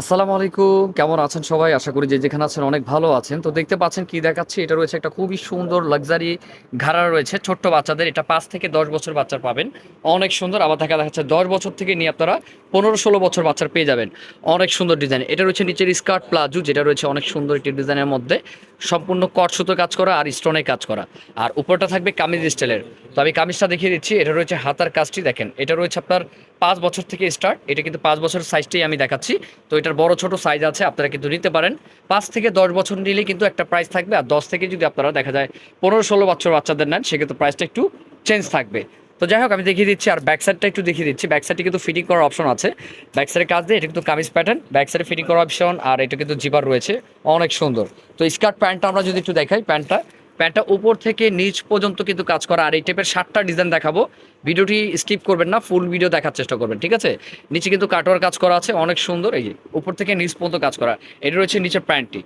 আসসালামু আলাইকুম। কেমন আছেন সবাই? আশা করি যে যেখানে আছেন অনেক ভালো আছেন। তো দেখতে পাচ্ছেন কি দেখাচ্ছি? এটা রয়েছে একটা খুবই সুন্দর লাক্সারি ঘাড়া রয়েছে, ছোট্ট বাচ্চাদের। এটা পাঁচ থেকে দশ বছর বাচ্চার পাবেন। অনেক সুন্দর। আবার দেখা দেখাচ্ছে দশ বছর থেকে নিয়ে আপনারা পনেরো ষোলো বছর বাচ্চার পেয়ে যাবেন। অনেক সুন্দর ডিজাইন এটা রয়েছে নিচের স্কার্ট প্লাজো যেটা রয়েছে অনেক সুন্দর একটি ডিজাইনের মধ্যে। সম্পূর্ণ কট সুতো কাজ করা আর স্টোনে কাজ করা। আর উপরটা থাকবে কামিজ স্টাইলের তো আমি কামিজটা দেখিয়ে দিচ্ছি। এটা রয়েছে হাতার কাজটি, দেখেন। এটা রয়েছে আপনার পাঁচ বছর থেকে স্টার্ট এটা কিন্তু পাঁচ বছর সাইজটাই আমি দেখাচ্ছি। তো এটার বড় ছোট সাইজ আছে, আপনারা কিন্তু নিতে পারেন। পাঁচ থেকে দশ বছর নিলে কিন্তু একটা প্রাইস থাকবে, আর দশ থেকে যদি আপনারা, দেখা যায়, পনেরো ষোলো বছর বাচ্চাদের নেন, সেক্ষেত্রে প্রাইসটা একটু চেঞ্জ থাকবে। তো যাই হোক, আমি দেখিয়ে দিচ্ছি, আর ব্যাক সাইডটা একটু দেখিয়ে দিচ্ছি। ব্যাক সাইডে কিন্তু ফিটিং করার অপশন আছে। ব্যাক সাইডের কাজ দিয়ে, এটা কিন্তু কামিজ প্যাটার্ন ব্যাক সাইডে ফিটিং করার অপশন আর এটা কিন্তু জিবার রয়েছে, অনেক সুন্দর। তো স্কার্ট প্যান্টটা আমরা যদি একটু দেখাই প্যান্টটা প্যান্টটা উপর থেকে নিচ পর্যন্ত কিন্তু কাজ করা। আর এই টাইপের সাতটা ডিজাইন দেখাবো। ভিডিওটি স্কিপ করবেন না ফুল ভিডিও দেখার চেষ্টা করবেন, ঠিক আছে? নিচে কিন্তু কাটোয়ার কাজ করা আছে, অনেক সুন্দর। এই যে, উপর থেকে নিচ পর্যন্ত কাজ করা। এটা রয়েছে নিচের প্যান্টটি।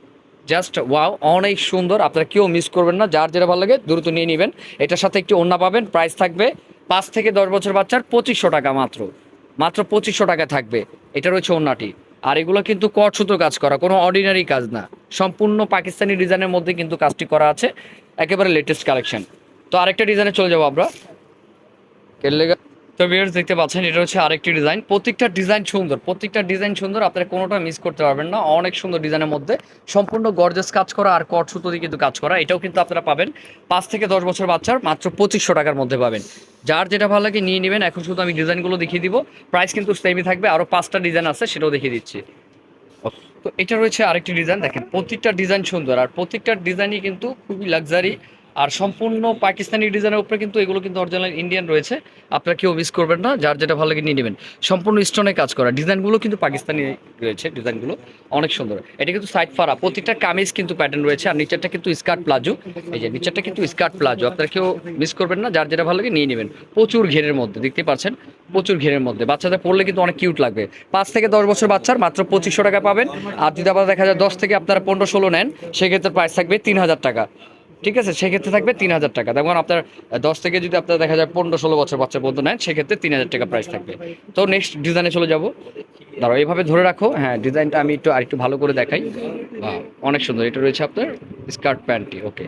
জাস্ট ওয়াও অনেক সুন্দর। আপনারা কেউ মিস করবেন না, যার যেটা ভালো লাগে দ্রুত নিয়ে নেবেন। এটার সাথে একটি ওন্না পাবেন প্রাইস থাকবে পাঁচ থেকে দশ বছর বাচ্চার পঁচিশশো টাকা মাত্র। মাত্র পঁচিশশো টাকা থাকবে। এটা রয়েছে ওন্নাটি আর এগুলো কিন্তু কটসুতো কাজ করা, কোনো অর্ডিনারি কাজ না। সম্পূর্ণ পাকিস্তানি ডিজাইনের মধ্যে কিন্তু কাজটি করা আছে, একেবারে লেটেস্ট কালেকশন তো আরেকটা ডিজাইনে চলে যাব আমরা। কেল্লেগা তো ভিউয়ার্স দেখতে পাচ্ছেন, এটা হচ্ছে আরেকটি ডিজাইন প্রত্যেকটা ডিজাইন সুন্দর, প্রত্যেকটা ডিজাইন সুন্দর, আপনারা কোনোটা মিস করতে পারবেন না। অনেক সুন্দর ডিজাইনের মধ্যে। সম্পূর্ণ গর্জেস কাজ করা আর কট সুতো দিয়ে কিন্তু কাজ করা। এটাও কিন্তু আপনারা পাবেন। পাঁচ থেকে দশ বছর বাচ্চার মাত্র পঁচিশশো টাকার মধ্যে পাবেন। যার যেটা ভালো লাগে নিয়ে নেবেন। এখন শুধু আমি ডিজাইনগুলো দেখিয়ে দিব। প্রাইস কিন্তু সেমই থাকবে। আরও পাঁচটা ডিজাইন আছে, সেটাও দেখিয়ে দিচ্ছি। তো এটা রয়েছে আরেকটি ডিজাইন দেখেন, প্রত্যেকটা ডিজাইন সুন্দর। আর প্রত্যেকটা ডিজাইনই কিন্তু খুবই লাক্সারি আর সম্পূর্ণ পাকিস্তানি ডিজাইনের উপরে কিন্তু এগুলো কিন্তু অরিজিনাল ইন্ডিয়ান রয়েছে। আপনারা কেউ মিস করবেন না, যার যেটা ভালো লাগে নিয়ে নেবেন। সম্পূর্ণ স্টোনে কাজ করা। ডিজাইনগুলো কিন্তু পাকিস্তানি রয়েছে, ডিজাইনগুলো অনেক সুন্দর। এটা কিন্তু সাইড ফারা প্রতিটা কামিজ কিন্তু প্যাটার্ন রয়েছে, আর নিচেরটা কিন্তু স্কার্ট প্লাজো এই যে, নিচেরটা কিন্তু স্কার্ট প্লাজো আপনারা কেউ মিস করবেন না, যার যেটা ভালো লাগে নিয়ে নেবেন। প্রচুর ঘেরের মধ্যে দেখতে পাচ্ছেন? প্রচুর ঘেরের মধ্যে। বাচ্চাদের পড়লে কিন্তু অনেক কিউট লাগবে। পাঁচ থেকে দশ বছর বাচ্চার মাত্র পঁচিশশো টাকা পাবেন। আর যদি আবার দেখা যায় দশ থেকে আপনারা পনেরো ষোলো নেন, সেক্ষেত্রে প্রাইস থাকবে তিন হাজার টাকা। ঠিক আছে, সেক্ষেত্রে থাকবে তিন হাজার টাকা। দেখুন আপনার দশ থেকে যদি আপনার দেখা যায় পনেরো ষোলো বছর বাচ্চা পর্যন্ত নেন, সেক্ষেত্রে তিন হাজার টাকা প্রাইস থাকবে। তো নেক্সট ডিজাইনে চলে যাব। দাঁড়াও, এইভাবে ধরে রাখো। হ্যাঁ ডিজাইনটা আমি একটু আরেকটু ভালো করে দেখাই। অনেক সুন্দর। এটা রয়েছে আপনার স্কার্ট প্যান্টটি ওকে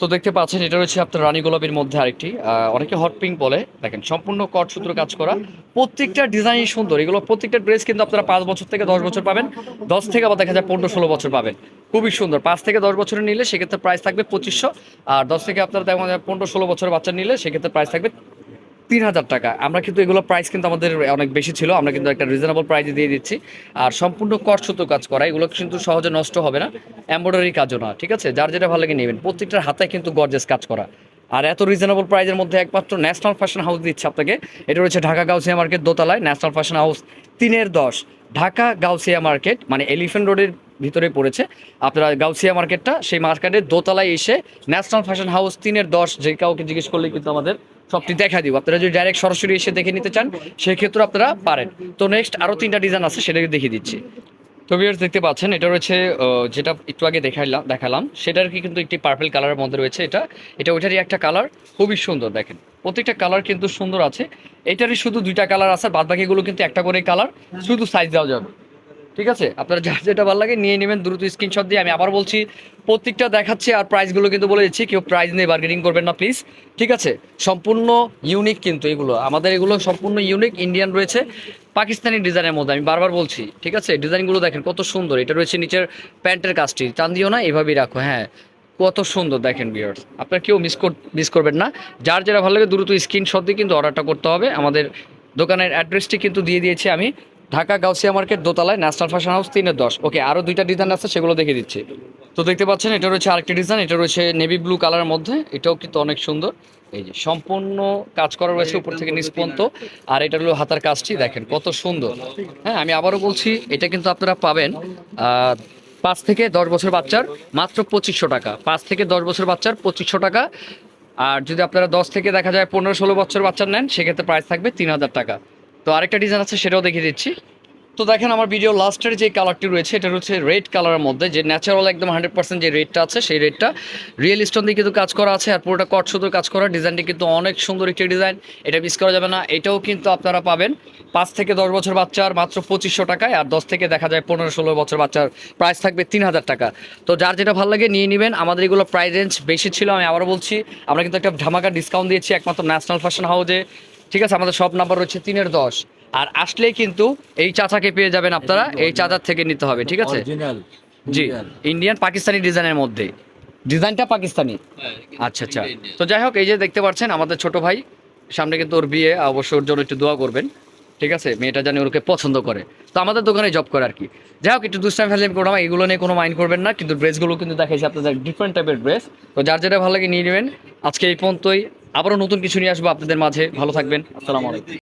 তো দেখতে পাচ্ছেন, এটা রয়েছে আপনার রানী গোলাপের মধ্যে আরেকটি। অনেকে হট পিঙ্ক বলে। দেখেন, সম্পূর্ণ কট সূত্র কাজ করা। প্রত্যেকটা ডিজাইন সুন্দর। এগুলো প্রত্যেকটা ড্রেস কিন্তু আপনারা পাঁচ বছর থেকে দশ বছর পাবেন। দশ থেকে আবার দেখা যায় পনেরো ষোলো বছর পাবেন। খুবই সুন্দর। পাঁচ থেকে দশ বছরের নিলে সেক্ষেত্রে প্রাইস থাকবে পঁচিশশো। আর দশ থেকে আপনারা দেখা যায় পনেরো ষোলো বছরের বাচ্চা নিলে সেক্ষেত্রে প্রাইস থাকবে তিন হাজার টাকা। আমরা কিন্তু এগুলো প্রাইস কিন্তু আমাদের অনেক বেশি ছিল, আমরা কিন্তু একটা রিজনেবল প্রাইসে দিয়ে দিচ্ছি। আর সম্পূর্ণ কট কাজ করা, এগুলো কিন্তু সহজে নষ্ট হবে না। এমব্রয়ডারি কাজও না, ঠিক আছে? যার যেটা ভালো লাগে নেবেন। প্রত্যেকটার হাতে কিন্তু গর্জেস কাজ করা। আর এত রিজনেবল প্রাইজের মধ্যে একমাত্র ন্যাশনাল ফ্যাশন হাউস দিচ্ছে আপনাকে। এটা রয়েছে ঢাকা গাউসিয়া মার্কেট দোতলায় ন্যাশনাল ফ্যাশন হাউস তিনের দশ। ঢাকা গাউসিয়া মার্কেট মানে এলিফেন্ট রোডের ভিতরে পড়েছে। আপনারা গাউসিয়া মার্কেটটা, সেই মার্কেটের দোতলায় এসে ন্যাশনাল ফ্যাশন হাউস তিনের দশ, যে কাউকে জিজ্ঞেস করলে কিন্তু আমাদের সবটি দেখা দিব। আপনারা যদি ডাইরেক্ট সরাসরি এসে দেখে নিতে চান, সেক্ষেত্রে আপনারা পারেন। তো নেক্সট আরও তিনটা ডিজাইন আছে সেটাকে দেখিয়ে দিচ্ছি। তো ভিউয়ার্স দেখতে পাচ্ছেন, এটা রয়েছে যেটা একটু আগে দেখাইলাম দেখালাম, সেটার কি কিন্তু একটি পার্পল কালারের মধ্যে রয়েছে এটা। এটা ওইটারই একটা কালার খুবই সুন্দর দেখেন। প্রত্যেকটা কালার কিন্তু সুন্দর আছে। এটারই শুধু দুইটা কালার আছে বাদ বাকিগুলো কিন্তু একটা করে কালার শুধু সাইজ দেওয়া যাবে। ঠিক আছে? আপনার যার যেটা ভালো লাগে নিয়ে নেবেন, দ্রুত স্ক্রিনশট দিয়ে আমি আবার বলছি। প্রত্যেকটা দেখাচ্ছি আর প্রাইসগুলো কিন্তু বলে দিচ্ছি, কেউ প্রাইস নিয়ে বার্গেনিং করবেন না প্লিজ ঠিক আছে? সম্পূর্ণ ইউনিক কিন্তু এগুলো। আমাদের এগুলো সম্পূর্ণ ইউনিক ইন্ডিয়ান রয়েছে, পাকিস্তানি ডিজাইনের মধ্যে, আমি বারবার বলছি। ঠিক আছে? ডিজাইনগুলো দেখেন, কত সুন্দর। এটা রয়েছে নিচের প্যান্টের কাজটি। টান দিও না, এভাবেই রাখো হ্যাঁ। কত সুন্দর, দেখেন বিয়ার্স আপনার কেউ মিস কর মিস করবেন না। যার যেটা ভালো লাগে, দ্রুত স্ক্রিনশট দিয়ে কিন্তু অর্ডারটা করতে হবে। আমাদের দোকানের অ্যাড্রেসটি কিন্তু দিয়ে দিয়েছি আমি। ঢাকা গাউসিয়া মার্কেট দোতলায় ন্যাশনাল ফ্যাশন হাউস তিনের দশ। ওকে আরও দুইটা ডিজাইন আছে, সেগুলো দেখে দিচ্ছি। তো দেখতে পাচ্ছেন, এটা রয়েছে আরেকটি ডিজাইন এটা রয়েছে নেভি ব্লু কালারের মধ্যে। এটাও কিন্তু অনেক সুন্দর। এই যে সম্পূর্ণ কাজ করা রয়েছে উপর থেকে নিচ পর্যন্ত আর এটা হলো হাতার কাজটি, দেখেন কত সুন্দর। হ্যাঁ আমি আবারও বলছি, এটা কিন্তু আপনারা পাবেন পাঁচ থেকে দশ বছর বাচ্চার মাত্র পঁচিশশো টাকা। পাঁচ থেকে দশ বছর বাচ্চার পঁচিশশো টাকা। আর যদি আপনারা দশ থেকে দেখা যায় পনেরো ষোলো বছর বাচ্চার নেন, সেক্ষেত্রে প্রাইস থাকবে তিন হাজার টাকা। তো আরেকটা ডিজাইন আছে, সেটাও দেখিয়ে দিচ্ছি। তো দেখেন আমার ভিডিও লাস্টের যে কালারটি রয়েছে, এটা হচ্ছে রেড কালারের মধ্যে, যে ন্যাচারাল একদম হান্ড্রেড পার্সেন্ট যে রেডটা আছে, সেই রেডটা রিয়েল স্টোন দিয়ে কিন্তু কাজ করা আছে, আর পুরোটা কট সুতোর কাজ করা। ডিজাইনটি কিন্তু অনেক সুন্দর একটি ডিজাইন এটা মিস করা যাবে না। এটাও কিন্তু আপনারা পাবেন পাঁচ থেকে দশ বছর বাচ্চার মাত্র পঁচিশশো টাকায়, আর দশ থেকে দেখা যায় পনেরো ষোলো বছর বাচ্চার প্রাইস থাকবে তিন হাজার টাকা। তো যার যেটা ভালো লাগে নিয়ে নেবেন। আমাদের এগুলো প্রাইস রেঞ্জ বেশি ছিল, আমি আবারও বলছি, আমরা কিন্তু একটা ধামাকা ডিসকাউন্ট দিয়েছি, একমাত্র ন্যাশনাল ফ্যাশন হাউসে ঠিক আছে আমাদের সব নাম্বার রয়েছে তিনের দশ। আর আসলেই কিন্তু এই চাচাকে পেয়ে যাবেন আপনারা এই চাচার থেকে নিতে হবে ঠিক আছে? জি ইন্ডিয়ান পাকিস্তানি ডিজাইনের মধ্যে। ডিজাইনটা পাকিস্তানি আচ্ছা আচ্ছা। তো যাই হোক এই যে দেখতে পাচ্ছেন আমাদের ছোট ভাই সামনে কিন্তু ওর বিয়ে অবশ্য ওর জন্য একটু দোয়া করবেন। ঠিক আছে মেয়েটা জানি ওকে পছন্দ করে। তো আমাদের দোকানে জব করে আর কি। যাই হোক একটু দুষ্টাইম ফেলে করলাম এগুলো নিয়ে কোনো মাইন্ড করবেন না কিন্তু ড্রেসগুলো কিন্তু দেখাইছি আপনাদের ডিফারেন্ট টাইপের ড্রেস তো যার যেটা ভালো লাগে নিয়ে নেবেন। আজকে এই পর্যন্তই। আবারও নতুন কিছু নিয়ে আসব আপনাদের মাঝে। ভালো থাকবেন। আসসালামু আলাইকুম।